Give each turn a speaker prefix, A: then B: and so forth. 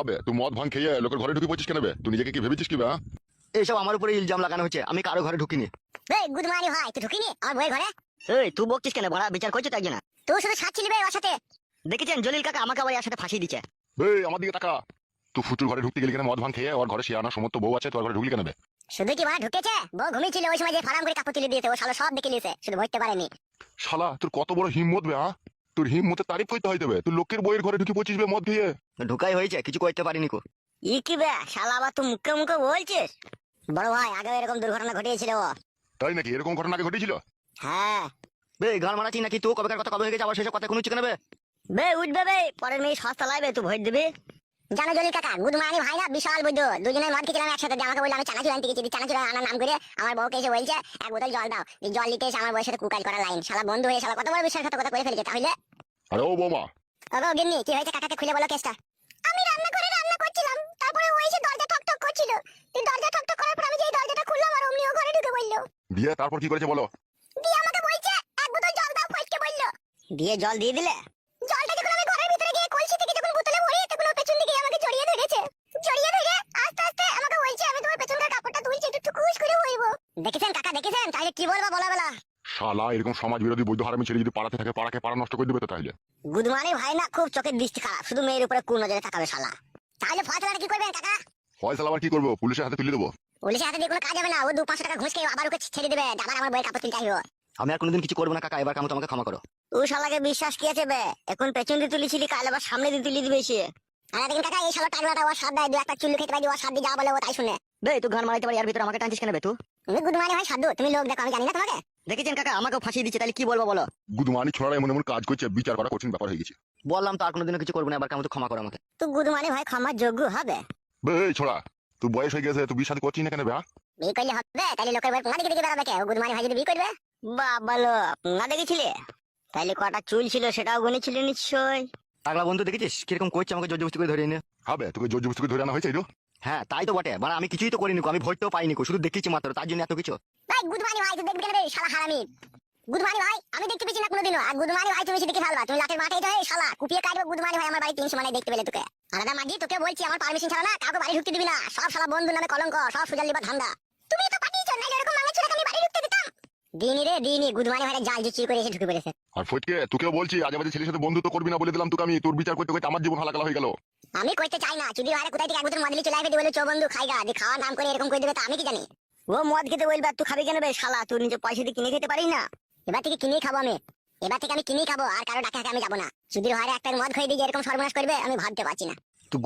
A: হবে। তুই মদ ভাঙ খেয়ে লোকের ঘরে ঢুকে পড়ছিস কেন বে? তুই নিজেকে কি ভেবেছিস কি বে হ্যাঁ?
B: এইসব আমার উপরে ইলজাম লাগানো হচ্ছে আমি কারও ঘরে ঢুকিনি।
C: এই ভাই তুই ঢুকিনি? আমার বইয়ের ঘরে?
B: এই তুই বকছিস কেন? বড়া বিচার করছ তাই না
C: তুই শুধু ওর সাথে।
B: দেখেছেন? জলিল কাকা আমাকে আবার এর সাথে ফাঁসি দিচ্ছে।
A: এই আমার দিকে টাকা তুই ফুচুর ঘরে ঢুকতে গেলি কেন? মদ ভাঙ খেয়ে ওর ঘরে শিয়ানা সমস্ত বউ আছে তোর ঘরে ঢুকলি কেন বে?
C: শুধু কি ঢুকেছে? বউ ঘুমিয়েছিল ওই সময় যে ফারাম করে কাপড় তুলে দিয়েছে ও শালা সব দেখে নিয়েছে। শুধু পারেনি।
A: শালা তোর কত বড় হিম্মত বে হ্যাঁ? তোর হিম্মতের তারিফ হইতে হইতে হবে। তুই লোকের বইয়ের ঘরে ঢুকে পড়ছিস বে মদ খেয়ে।
B: ঢুকাই হয়েছে কিছু করতে পারিনি কো।
C: ই কি বে শালা আবার তুই মুখে মুখে বলছিস? বড় ভাই আগে এরকম দুর্ঘটনা ঘটিয়েছিল ও।
A: তাই নাকি? এরকম ঘটনা আগে ঘটেছিল?
C: হ্যাঁ।
B: বে ঘর মারাচ্ছি নাকি? তুই কবেকার কথা কবে হয়ে গেছে? আবার সেসব কথা কোনো চিকে বে
C: বে উঠবে বে পরের মেয়ে সস্তা লাগবে তুই ভোট দিবি? জানো জলিল কাকা গুড মর্নিং ভাই না বিশাল বুদ্ধ দুজনে মদ খেয়েছিলাম একসাথে। দিয়ে আমাকে বলল আমি চানাচুর আনতে গেছি চানাচুর আনার নাম করে আমার বউকে এসে বলছে এক বোতল জল দাও। জল দিতে এসে আমার বউয়ের সাথে কুকাজ করা লাইন শালা বন্ধু হয়ে শালা কত বড় বিশ্বাসঘাতকতা করে ফেলেছে তাহলে?
A: আরে ও বৌমা।
C: ওগো গিন্নি কি হয়েছে কাকাকে খুলে বলো কেসটা? আমি রান্না করে রান্না করছিলাম তারপরে ও এসে দরজা ঠক ঠক করছিল। তুই দরজা ঠক ঠক করার পর আমি যেই দরজাটা খুললাম আর অমনি ও ঘরে ঢুকে বলল
A: দিয়ে তারপর কি করেছে বলো?
C: দিয়ে আমাকে বলছে এক বোতল জল দাও ফটকে বলল। দিয়ে জল দিয়ে দিলে? দেখেছেন কাকা দেখেছেন? তাহলে কি বলব বলা বেলা?
A: শালা এরকম সমাজ বিরোধী বৈধ হারামি ছেলে যদি পাড়াতে থাকে পাড়াকে পাড়া নষ্ট করে দেবে তো তাহলে?
C: গুদমানি ভাই না খুব চোখের দৃষ্টি খারাপ। শুধু মেয়ের উপরে কোন নজরে তাকাবে শালা? তাহলে ফয়সালাটা কি করবেন কাকা?
A: ফয়সালা আবার কি করব? পুলিশের হাতে তুলে দেবো।
C: পুলিশের হাতে দিয়ে কোনো কাজ হবে না। ও দু পাঁচশো টাকা ঘুষ খেয়ে আবার ওকে ছেড়ে দেবে। আবার আমার বইয়ের কাপড় তুলতে আসব।
B: আমি আর কোনোদিন কিছু করব না কাকা এবার কামো তোমাকে ক্ষমা করো।
C: তুই শালাকে বিশ্বাস কি আছে বে? এখন পেছন দিয়ে তুলেছিলি কাল আবার সামনে দিয়ে তুলে দিবে সে। আরে দেখেন কাকা এই শালা টাগলাটা ওর সাথ দেয় দু একটা চুল্লু খেতে পারি ওর সাথ দিয়ে যা বলে ও তাই শুনে।
B: বে তুই গান মারাইতে পারি আর ভিতরে আমাকে টানছিস কেন বে তুই
C: তুমি গুদমানি ভাই সাধু। তুমি লোক দেখো আমি জানি না তোমাকে।
B: দেখেছেন কাকা আমাকেও ফাঁসি দিচ্ছে তাহলে কি বলব বলো?
A: গুদমানি ছোড়ারা এমন এমন কাজ করছে বিচার করা কঠিন ব্যাপার হয়ে গেছে।
B: বললাম তো আর কোনোদিনও কিছু করব না এবার কামো তো ক্ষমা করো আমাকে।
C: তুই গুদমানি ভাই ক্ষমার যোগ্য হবে।
A: এই ছোড়া তুই বয়স হয়ে গেছে তুই বিয়ে শাদী করছিস না কেন বে হ্যাঁ?
C: বিয়ে করলে হবে তাহলে লোকের বই পুঙ্গা দিকে দিকে বেড়াবে কে? গুদমানি ভাই যদি বিয়ে করবে। বাবা লো পুঙ্গা দেখেছিলে? তাহলে কটা চুল ছিল সেটাও গুনেছিলে নিশ্চয়।
B: পাগলা বন্ধু দেখেছিস? কীরকম করছে আমাকে জোর জবস্তি করে ধরে এনে?
A: হবে তোকে জোর জবস্তি করে ধরে আনা হয়েছে?
B: হ্যাঁ তাই তো বটে। মানে আমি কিছুই তো করিনি আমি ভোটটাও পাইনি কো, শুধু দেখেছি মাত্র তার জন্য এত কিছু।
C: ভাই গুদমানি ভাই তুই দেখবি কেন রে শালা হারামি। গুদমানি ভাই আমি দেখতে পেয়েছি না কোনোদিনও। আর গুদমানি ভাই তুমি দেখে ফেলবা তুমি লাটের মাঠে তো এই শালা কুপিয়ে কাটবে গুদমানি ভাই আমার বাড়ি তিনশো মানে দেখতে পেলে তোকে। আলাদা মাগি তোকে বলছি আমার পারমিশন ছাড়া না কাউকে বাড়ি ঢুকতে দিবি না। সব শালা বন্ধু নামে কলঙ্ক সব সুজাল লিবা ধান্দা। তুমি তো পাঠিয়েছো না এরকম মাঙ্গা ছেলেকে আমি বাড়ি ঢুকতে দিতাম। দিনি রে দিনি গুদমানি ভাই জাল জুচি করে এসে ঢুকে পড়েছে।
A: আর ফটকে তোকেও বলছি আজে বাজে ছেলের সাথে বন্ধুত্ব করবি না বলে দিলাম তোকে আমি। তোর বিচার করতে করতে আমার জীবন হালাকালা হয়ে গেল।
C: আমি করতে চাই না যদি ভাই কোথায় থেকে একবার বোতল মদ চলে আসবে বলে চো বন্ধু খাইগা যে খাওয়ার নাম করে এরকম করে দেবে তা আমি কি জানি?
B: ও মদ খেতে বলবে তুই খাবি কেন বে শালা? তুই নিজে পয়সা দিয়ে কিনে খেতে পারিস না?
C: এবার থেকে কিনেই খাব আমি। এবার থেকে আমি কিনেই খাব আর কারও ডাকে আমি যাব না। যদি হারে একটা মদ খাই দিয়ে এরকম সর্বনাশ করবে আমি ভাবতে পারছি না।
B: তুই